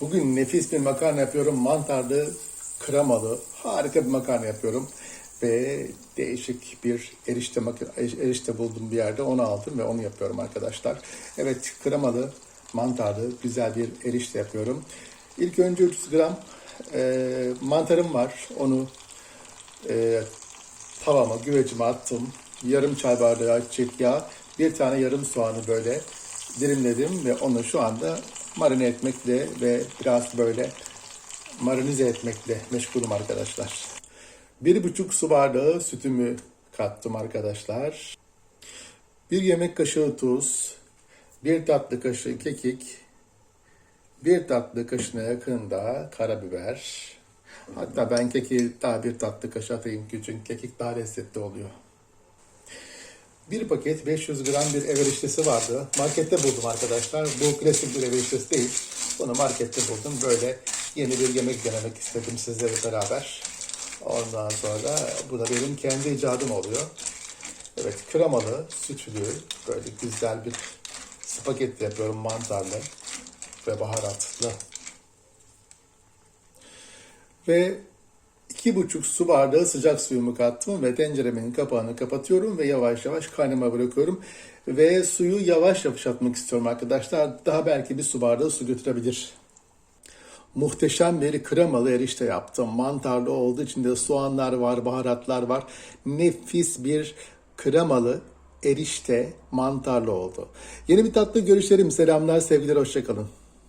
Bugün nefis bir makarna yapıyorum. Mantarlı, kremalı, harika bir makarna yapıyorum. Ve değişik bir erişte, mak- erişte buldum bir yerde. Onu aldım ve onu yapıyorum arkadaşlar. Evet, kremalı, mantarlı, güzel bir erişte yapıyorum. İlk önce 300 gram e, mantarım var. Onu e, tavama, güvecime attım. Yarım çay bardağı ayçiçek yağı, bir tane yarım soğanı böyle dilimledim ve onu şu anda marine etmekle ve biraz böyle marinize etmekle meşgulüm arkadaşlar. Bir buçuk su bardağı sütümü kattım arkadaşlar. Bir yemek kaşığı tuz, bir tatlı kaşığı kekik, bir tatlı kaşığına yakın da karabiber. Hatta ben keki daha bir tatlı kaşığı atayım çünkü kekik daha lezzetli oluyor. Bir paket 500 gram bir ev eriştesi vardı. Markette buldum arkadaşlar. Bu klasik bir ev eriştesi değil. Bunu markette buldum. Böyle yeni bir yemek denemek istedim sizlerle beraber. Ondan sonra bu da benim kendi icadım oluyor. Evet kremalı, sütlü, böyle güzel bir spagetti yapıyorum mantarlı ve baharatlı. Ve iki buçuk su bardağı sıcak suyumu kattım ve tenceremin kapağını kapatıyorum ve yavaş yavaş kaynama bırakıyorum. Ve suyu yavaş yavaş atmak istiyorum arkadaşlar. Daha belki bir su bardağı su götürebilir. Muhteşem bir kremalı erişte yaptım. Mantarlı olduğu için de soğanlar var, baharatlar var. Nefis bir kremalı erişte mantarlı oldu. Yeni bir tatlı görüşelim. Selamlar, sevgiler, hoşçakalın.